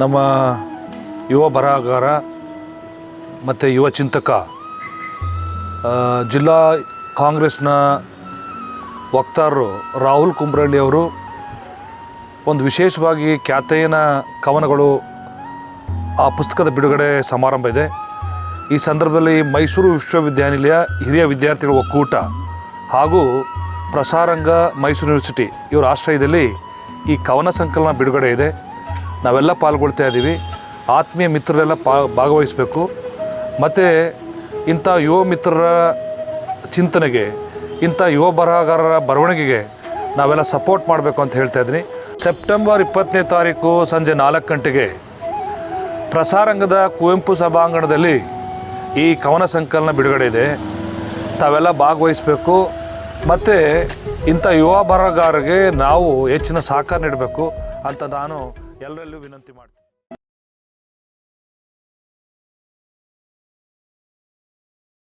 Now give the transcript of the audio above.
ನಮ್ಮ ಯುವ ಬರಹಗಾರ ಮತ್ತು ಯುವ ಚಿಂತಕ ಜಿಲ್ಲಾ ಕಾಂಗ್ರೆಸ್ನ ವಕ್ತಾರರು ರಾಹುಲ್ ಕುಂಬ್ರಳ್ಳಿ ಅವರು ಒಂದು ವಿಶೇಷವಾಗಿ ಖ್ಯಾತೆಯನ ಕವನಗಳು ಆ ಪುಸ್ತಕದ ಬಿಡುಗಡೆ ಸಮಾರಂಭ ಇದೆ. ಈ ಸಂದರ್ಭದಲ್ಲಿ ಮೈಸೂರು ವಿಶ್ವವಿದ್ಯಾನಿಲಯ ಹಿರಿಯ ವಿದ್ಯಾರ್ಥಿಗಳ ಒಕ್ಕೂಟ ಹಾಗೂ ಪ್ರಸಾರಂಗ ಮೈಸೂರು ಯೂನಿವರ್ಸಿಟಿ ಇವರ ಆಶ್ರಯದಲ್ಲಿ ಈ ಕವನ ಸಂಕಲನ ಬಿಡುಗಡೆ ಇದೆ. ನಾವೆಲ್ಲ ಪಾಲ್ಗೊಳ್ತಾ ಇದ್ದೀವಿ. ಆತ್ಮೀಯ ಮಿತ್ರರೆಲ್ಲ ಪಾ, ಭಾಗವಹಿಸಬೇಕು. ಮತ್ತು ಇಂಥ ಯುವ ಮಿತ್ರರ ಚಿಂತನೆಗೆ, ಇಂಥ ಯುವ ಬರಹಗಾರರ ಬರವಣಿಗೆಗೆ ನಾವೆಲ್ಲ ಸಪೋರ್ಟ್ ಮಾಡಬೇಕು ಅಂತ ಹೇಳ್ತಾ ಇದ್ದೀನಿ. ಸೆಪ್ಟೆಂಬರ್ ಇಪ್ಪತ್ತನೇ ತಾರೀಕು ಸಂಜೆ ನಾಲ್ಕು ಗಂಟೆಗೆ ಪ್ರಸಾರಂಗದ ಕುವೆಂಪು ಸಭಾಂಗಣದಲ್ಲಿ ಈ ಕವನ ಸಂಕಲನ ಬಿಡುಗಡೆ ಇದೆ. ತಾವೆಲ್ಲ ಭಾಗವಹಿಸಬೇಕು. ಮತ್ತು ಇಂಥ ಯುವ ಬರಹಗಾರರಿಗೆ ನಾವು ಹೆಚ್ಚಿನ ಸಹಕಾರ ನೀಡಬೇಕು ಅಂತ ನಾನು ಎಲ್ಲರಲ್ಲೂ ವಿನಂತಿ ಮಾಡ್ತೀನಿ.